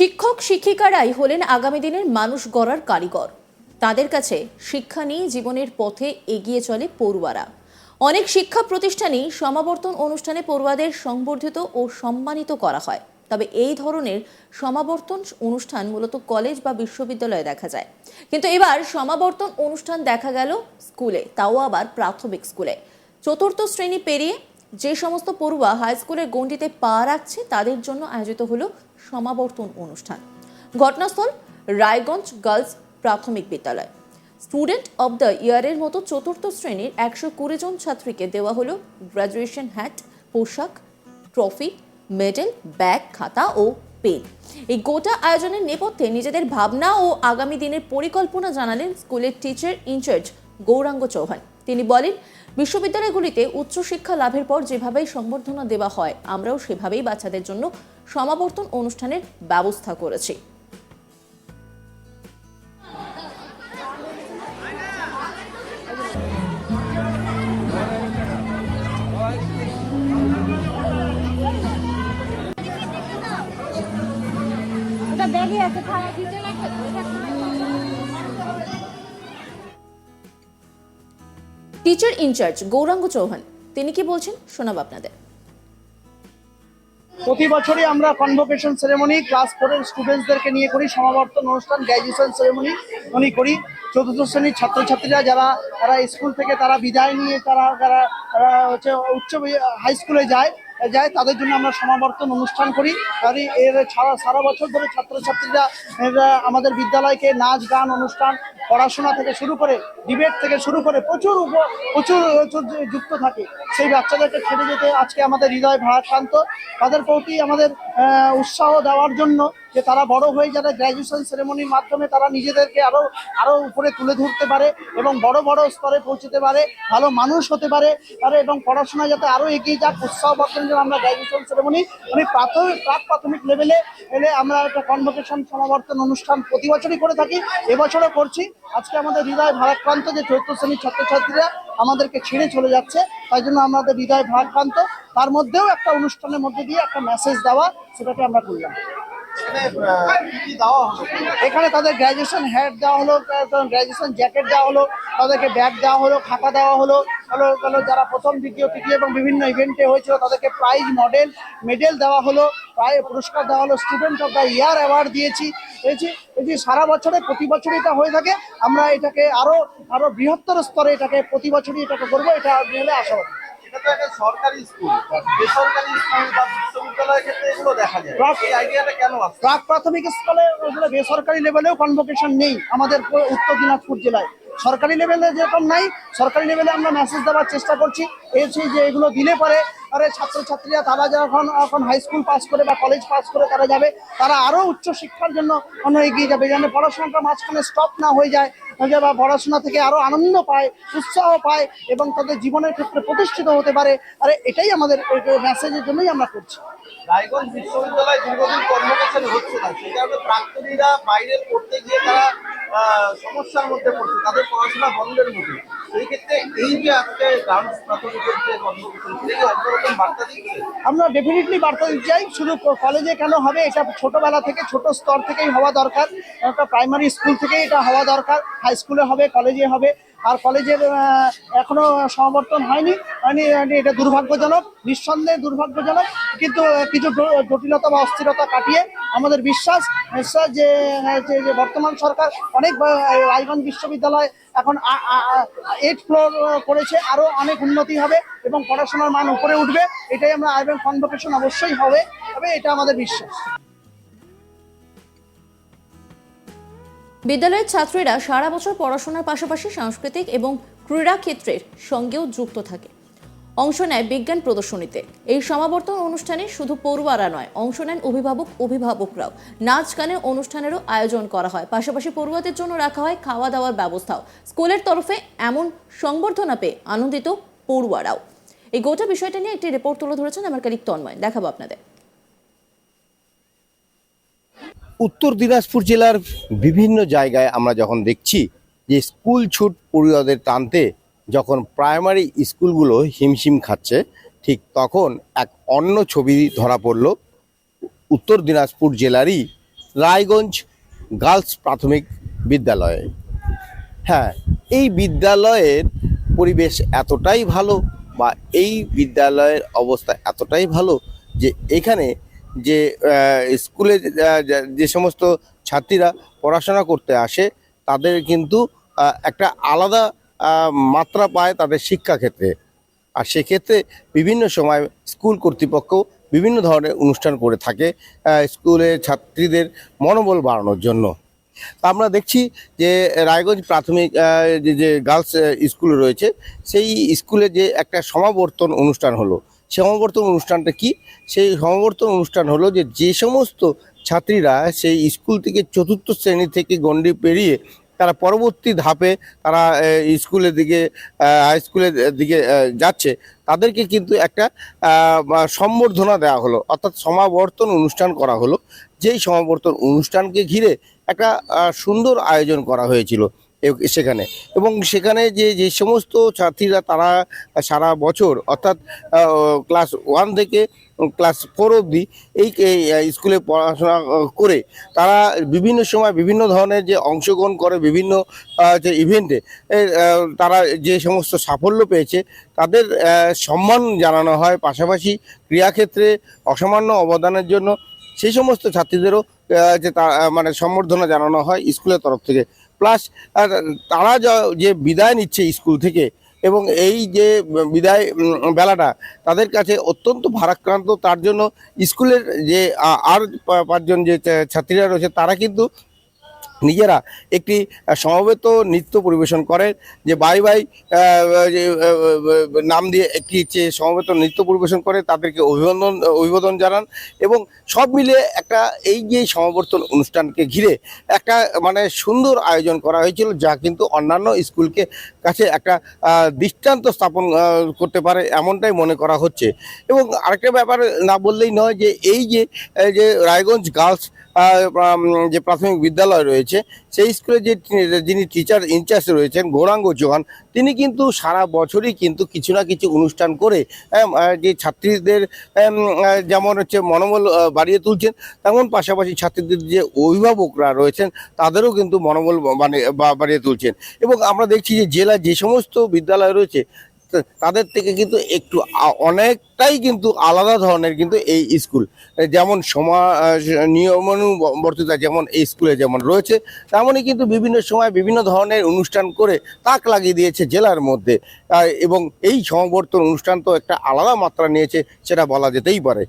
শিক্ষক শিক্ষিকারাই হলেন আগামী দিনের মানুষ গড়ার কারিগর। তাদের কাছে শিক্ষা নিয়ে জীবনের পথে এগিয়ে চলে পড়ুয়ারা। অনেক শিক্ষা প্রতিষ্ঠানেই সমাবর্তন অনুষ্ঠানে পড়ুয়াদের সংবর্ধিত ও সম্মানিত করা হয়। তবে এই ধরনের সমাবর্তন অনুষ্ঠান মূলত কলেজ বা বিশ্ববিদ্যালয়ে দেখা যায়। কিন্তু এবার সমাবর্তন অনুষ্ঠান দেখা গেল স্কুলে, তাও আবার প্রাথমিক স্কুলে। চতুর্থ শ্রেণি পেরিয়ে যে সমস্ত পড়ুয়া হাই স্কুলের গণ্ডিতে পা রাখছে, তাদের জন্য আয়োজিত হলো সমাবর্তন অনুষ্ঠান। ঘটনাস্থল রায়গঞ্জ গার্লস প্রাথমিক বিদ্যালয়। স্টুডেন্ট অব দ্য ইয়ারের মতো চতুর্থ শ্রেণির একশো কুড়ি জন ছাত্রীকে দেওয়া হলো গ্র্যাজুয়েশন হ্যাট, পোশাক, ট্রফি, মেডেল, ব্যাগ, খাতা ও পেন। এই গোটা আয়োজনের নেপথ্যে নিজেদের ভাবনা ও আগামী দিনের পরিকল্পনা জানালেন স্কুলের টিচার ইনচার্জ গৌরাঙ্গ চৌহান। তিনি বলেন, বিশ্ববিদ্যালয়গুলিতে উচ্চশিক্ষা লাভের পর যেভাবেই সম্বর্ধনা দেওয়া হয়, আমরাও সেভাবেই বাচ্চাদের জন্য সমাবর্তন অনুষ্ঠানের ব্যবস্থা করেছি। আছে টিচার ইনচার্জ গৌরাঙ্গ চৌহান। তিনি কি বলছেন? শোনাব আপনাদের। প্রতি বছরই আমরা কনভোকেশন সেরেমনি ক্লাস ফোরের স্টুডেন্টসদেরকে নিয়ে করি, সমাবর্তন অনুষ্ঠান গ্র্যাজুয়েশন সেরেমনি উনি করি। চতুর্থ শ্রেণির ছাত্রছাত্রীরা যারা, তারা স্কুল থেকে তারা বিদায় নিয়ে তারা তারা হচ্ছে উচ্চ হাই স্কুলে যায়। যায়, তাদের জন্য আমরা সমাবর্তন অনুষ্ঠান করি। আর এর ছাড়া সারা বছর ধরে ছাত্রছাত্রীরা আমাদের বিদ্যালয়কে নাচ, গান, অনুষ্ঠান, পড়াশোনা থেকে শুরু করে ডিবেট থেকে শুরু করে প্রচুর প্রচুর যুক্ত থাকে। সেই বাচ্চাদেরকে ছেড়ে যেতে আজকে আমাদের হৃদয় ভারাক্রান্ত। তাদের প্রতি আমাদের উৎসাহ দেওয়ার জন্য যে তারা বড় হয়ে যারা গ্র্যাজুয়েশন সেরেমনির মাধ্যমে তারা নিজেদেরকে আরও আরও উপরে তুলে ধরতে পারে এবং বড় বড় স্তরে পৌঁছতে পারে, ভালো মানুষ হতে পারে পারে এবং পড়াশোনা যাতে আরও এগিয়ে যাক, উৎসাহ বর্ধনের জন্য আমরা গ্র্যাজুয়েশন সেরেমনি মানে প্রাথমিক প্রাক প্রাথমিক লেভেলে এলে আমরা একটা কনভোকেশন সমাবর্তন অনুষ্ঠান প্রতি বছরই করে থাকি। এবছরও করছি। আজকে আমাদের হৃদয় ভারাক্রান্ত যে চৌদ্দ শ্রেণির ছাত্রছাত্রীরা আমাদেরকে ছেড়ে চলে যাচ্ছে, তাই জন্য আমাদের হৃদয় ভারাক্রান্ত। তার মধ্যেও একটা অনুষ্ঠানের মধ্যে দিয়ে একটা মেসেজ দেওয়া, সেটাকে আমরা করলাম। এখানে তাদের গ্র্যাজুয়েশন হ্যাট দেওয়া হলো গ্র্যাজুয়েশন জ্যাকেট দেওয়া হলো, তাদেরকে ব্যাগ দেওয়া হলো, খাতা দেওয়া হলো যারা প্রথম, দ্বিতীয়, তৃতীয় এবং বিভিন্ন ইভেন্টে হয়েছিল, তাদেরকে প্রাইজ মডেল মেডেল দেওয়া হলো, প্রায় পুরস্কার দেওয়া হলো student of the year award দিয়েছি। এই যে সারা বছরে, প্রতি বছরই এটা হয়ে থাকে। আমরা এটাকে আরও আরও বৃহত্তর স্তরে এটাকে, প্রতি বছরই এটাকে করব, এটা হলে আশাবাদী এটা তো একটা সরকারি স্কুল বেসরকারি স্কুল বা বিশ্ববিদ্যালয়ের ক্ষেত্রে এগুলো দেখা যায়। প্রাক- এই আইডিয়াটা কেন আসছে? প্রাক প্রাথমিক স্কুলে বেসরকারি লেভেলেও কনভোকেশন নেই আমাদের উত্তর দিনাজপুর জেলায়। সরকারি লেভেলে যেরকম নাই, সরকারি লেভেলে আমরা মেসেজ দেওয়ার চেষ্টা করছি। এসে যে এগুলো দিলে পরে, আরে ছাত্রছাত্রীরা তারা যখন এখন হাই স্কুল পাস করে বা কলেজ পাস করে তারা যাবে, তারা আরও উচ্চ শিক্ষার জন্য অন্য এগিয়ে যাবে। যেন পড়াশোনাটা মাঝখানে স্টপ না হয়ে যায় বা পড়াশোনা থেকে আরও আনন্দ পায়, উৎসাহ পায় এবং তাদের জীবনের ক্ষেত্রে প্রতিষ্ঠিত হতে পারে। আরে এটাই আমাদের মেসেজের জন্যই আমরা করছি। রায়গঞ্জ বিশ্ববিদ্যালয় দীর্ঘদিন কর্মকর্তা হচ্ছে না কারণে প্রাক্তনীরা বাইরে পড়তে গিয়ে তারা সমস্যার মধ্যে পড়ছে, তাদের পড়াশোনা বন্ধের মধ্যে। সেই ক্ষেত্রে এই যে আজকে গার্লস প্রাথমিকের যে অন্যরকম বার্তা দিচ্ছে। আমরা ডেফিনেটলি বার্তা দিতে চাই, শুধু কলেজে কেন হবে, এটা ছোটবেলা থেকে, ছোট স্তর থেকেই হওয়া দরকার। একটা প্রাইমারি স্কুল থেকেই এটা হওয়া দরকার। হাই স্কুলে হবে কলেজে হবে। আর কলেজের এখনও সমাবর্তন হয়নি। হয়নি এটা দুর্ভাগ্যজনক, নিঃসন্দেহে দুর্ভাগ্যজনক। কিন্তু কিছু জটিলতা বা অস্থিরতা কাটিয়ে আমাদের বিশ্বাস বিশ্বাস যে যে বর্তমান সরকার অনেক রায়গঞ্জ বিশ্ববিদ্যালয় এখন এইট ফ্লোর করেছে, আরও অনেক উন্নতি হবে এবং পড়াশোনার মান উপরে উঠবে। এটাই আমরা আইবেন কনভোকেশন অবশ্যই হবে, তবে এটা আমাদের বিশ্বাস। বিদ্যালয়ের ছাত্রীরা সারা বছর পড়াশোনার পাশাপাশি সাংস্কৃতিক এবং ক্রীড়া ক্ষেত্রের সঙ্গেও যুক্ত থাকে। অংশ নেয় বিজ্ঞান প্রদর্শনীতে। এই সমাবর্তন অনুষ্ঠানে শুধু পড়ুয়ারা নয়, অংশ নেন অভিভাবক, অভিভাবকরাও। নাচ, গানের অনুষ্ঠানেরও আয়োজন করা হয়। পাশাপাশি পড়ুয়াদের জন্য রাখা হয় খাওয়া দাওয়ার ব্যবস্থাও। স্কুলের তরফে এমন সংবর্ধনা পেয়ে আনন্দিত পড়ুয়ারাও। এই গোটা বিষয়টা নিয়ে একটি রিপোর্ট তুলে ধরেছেন আমার কালিক তন্ময়। দেখাবো আপনাদের। উত্তর দিনাজপুর জেলার বিভিন্ন জায়গায় আমরা যখন দেখছি যে স্কুল ছুট পড়ুয়াদের টানতে যখন প্রাইমারি স্কুলগুলো হিমশিম খাচ্ছে, ঠিক তখন এক অন্য ছবি ধরা পড়ল। উত্তর দিনাজপুর জেলারই রায়গঞ্জ গার্লস প্রাথমিক বিদ্যালয়ে। হ্যাঁ এই বিদ্যালয়ের পরিবেশ এতটাই ভালো বা এই বিদ্যালয়ের অবস্থা এতটাই ভালো যে এখানে যে স্কুলে যে- সমস্ত ছাত্রীরা পড়াশোনা করতে আসে তাদের কিন্তু একটা আলাদা মাত্রা পায় তাদের শিক্ষাক্ষেত্রে আর সেক্ষেত্রে বিভিন্ন সময় স্কুল কর্তৃপক্ষ বিভিন্ন ধরনের অনুষ্ঠান করে থাকে আহ, স্কুলের ছাত্রীদের মনোবল বাড়ানোর জন্য। তা আমরা দেখছি যে রায়গঞ্জ প্রাথমিক যে গার্লস স্কুল রয়েছে সেই স্কুলে যে একটা সমাবর্তন অনুষ্ঠান হলো সমাবর্তন অনুষ্ঠানটা কি? সেই সমাবর্তন অনুষ্ঠান হলো যে যে সমস্ত ছাত্রীরা সেই স্কুল থেকে চতুর্থ শ্রেণি থেকে গণ্ডি পেরিয়ে তারা পরবর্তী ধাপে তারা স্কুলের দিকে হাই স্কুলের দিকে যাচ্ছে, তাদেরকে কিন্তু একটা সম্বর্ধনা দেওয়া হলো। অর্থাৎ সমাবর্তন অনুষ্ঠান করা হলো। যেই সমাবর্তন অনুষ্ঠানকে ঘিরে একটা সুন্দর আয়োজন করা হয়েছিল। সেখানে। এবং সেখানে যে যে সমস্ত ছাত্রীরা তারা সারা বছর, অর্থাৎ ক্লাস ওয়ান থেকে ক্লাস ফোর অবধি এই স্কুলে পড়াশোনা করে তারা বিভিন্ন সময় বিভিন্ন ধরনের যে অংশগ্রহণ করে, বিভিন্ন যে ইভেন্টে তারা যে সমস্ত সাফল্য পেয়েছে, তাদের সম্মান জানানো হয়। পাশাপাশি ক্রীড়াক্ষেত্রে অসামান্য অবদানের জন্য সেই সমস্ত ছাত্রীদেরও যে মানে সম্বর্ধনা জানানো হয় স্কুলের তরফ থেকে। প্লাস তারা যা- বিদায় নিচ্ছে স্কুল থেকে এবং এই যে বিদায় বেলাটা, তাদের কাছে অত্যন্ত ভারাক্রান্ত। তার জন্য স্কুলের যে আর পাঁচজন যে ছাত্রীরা রয়েছে, তারা কিন্তু নিজেরা একটি সমবেত নৃত্য পরিবেশন করে যে বাই বাই নাম দিয়ে একটি যে সমবেত নৃত্য পরিবেশন করে, তাদেরকে অভিনন্দন, অভিবাদন জানান এবং সব মিলে একটা এই যে সমাবর্তন অনুষ্ঠানকে ঘিরে একটা মানে সুন্দর আয়োজন করা হয়েছিল, যা কিন্তু অন্যান্য স্কুলকে কাছে একটা দৃষ্টান্ত স্থাপন করতে পারে এমনটাই মনে করা হচ্ছে। এবং আরেকটা ব্যাপার না বললেই নয় যে এই যে যে রায়গঞ্জ গার্লস যে প্রাথমিক বিদ্যালয় রয়েছে, সেই স্কুলে যে যিনি টিচার ইনচার্জ রয়েছেন, গৌরাঙ্গ চৌহান, তিনি কিন্তু সারা বছরই কিন্তু কিছু না কিছু অনুষ্ঠান করে যে ছাত্রীদের যেমন হচ্ছে মনোবল বাড়িয়ে তুলছেন, তেমন পাশাপাশি ছাত্রীদের যে অভিভাবকরা রয়েছেন, তাদেরও কিন্তু মনোবল মানে বাড়িয়ে তুলছেন। এবং আমরা দেখছি যে জেলায় যে সমস্ত বিদ্যালয় রয়েছে তাদের থেকে কিন্তু একটু অনেকটাই কিন্তু আলাদা ধরনের কিন্তু এই স্কুল। যেমন সমা নিয়মানুবর্তিতা যেমন এই স্কুলে যেমন রয়েছে, তেমনই কিন্তু বিভিন্ন সময় বিভিন্ন ধরনের অনুষ্ঠান করে তাক লাগিয়ে দিয়েছে জেলার মধ্যে। এবং এই সমাবর্তন অনুষ্ঠান তো একটা আলাদা মাত্রা নিয়েছে, সেটা বলা যেতেই পারে।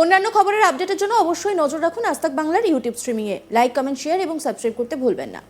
অন্যান্য খবরের আপডেটের জন্য অবশ্যই নজর রাখুন আস্তাক বাংলার ইউটিউব স্ট্রিমিংয়ে। লাইক, কমেন্ট, শেয়ার এবং সাবস্ক্রাইব করতে ভুলবেন না।